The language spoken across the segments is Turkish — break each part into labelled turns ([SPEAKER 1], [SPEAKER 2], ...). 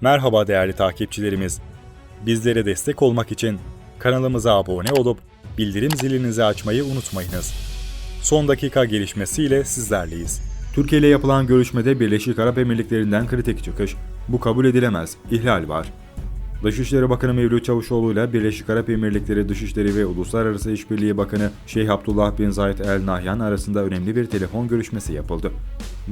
[SPEAKER 1] Merhaba değerli takipçilerimiz. Bizlere destek olmak için kanalımıza abone olup bildirim zilinizi açmayı unutmayınız. Son dakika gelişmesiyle sizlerleyiz. Türkiye ile yapılan görüşmede Birleşik Arap Emirlikleri'nden kritik çıkış. Bu kabul edilemez. İhlal var. Dışişleri Bakanı Mevlüt Çavuşoğlu ile Birleşik Arap Emirlikleri Dışişleri ve Uluslararası İşbirliği Bakanı Şeyh Abdullah bin Zayed El Nahyan arasında önemli bir telefon görüşmesi yapıldı.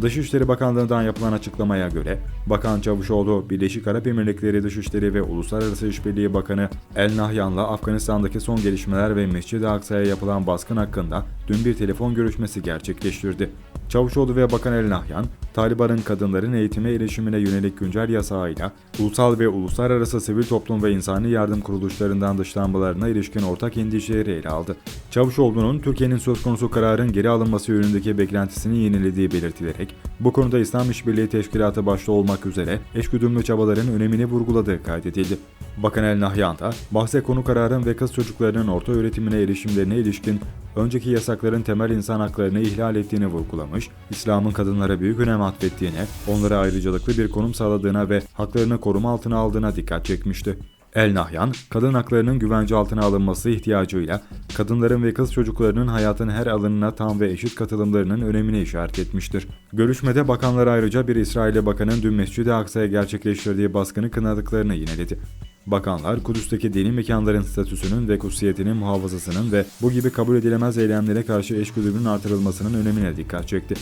[SPEAKER 1] Dışişleri Bakanlığı'ndan yapılan açıklamaya göre, Bakan Çavuşoğlu, Birleşik Arap Emirlikleri Dışişleri ve Uluslararası İşbirliği Bakanı El Nahyan'la Afganistan'daki son gelişmeler ve Mescid-i Aksa'ya yapılan baskın hakkında dün bir telefon görüşmesi gerçekleştirdi. Çavuşoğlu ve Bakan El Nahyan, Taliban'ın kadınların eğitime erişimine yönelik güncel yasağıyla ulusal ve uluslararası sivil toplum ve insani yardım kuruluşlarından dışlanmalarına ilişkin ortak endişeleri ele aldı. Çavuşoğlu'nun Türkiye'nin söz konusu kararın geri alınması yönündeki beklentisini yenilediği belirtilerek bu konuda İslam İşbirliği Teşkilatı başta olmak üzere eşgüdümlü çabaların önemini vurguladığı kaydedildi. Bakan El Nahyan da bahse konu kararın ve kız çocuklarının orta öğretimine erişimlerine ilişkin önceki yasakların temel insan haklarını ihlal ettiğini vurgulamış, İslam'ın kadınlara büyük önem atfettiğine, onlara ayrıcalıklı bir konum sağladığına ve haklarını koruma altına aldığına dikkat çekmişti. El Nahyan, kadın haklarının güvence altına alınması ihtiyacıyla kadınların ve kız çocuklarının hayatın her alanına tam ve eşit katılımlarının önemine işaret etmiştir. Görüşmede bakanlar ayrıca bir İsrail bakanın dün Mescid-i Aksa'ya gerçekleştirdiği baskını kınadıklarını yineledi. Bakanlar, Kudüs'teki dini mekanların statüsünün ve kutsiyetinin muhafazasının ve bu gibi kabul edilemez eylemlere karşı eşgüdümünün artırılmasının önemine dikkat çekti.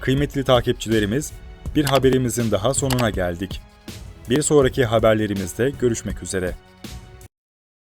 [SPEAKER 1] Kıymetli takipçilerimiz, bir haberimizin daha sonuna geldik. Bir sonraki haberlerimizde görüşmek üzere.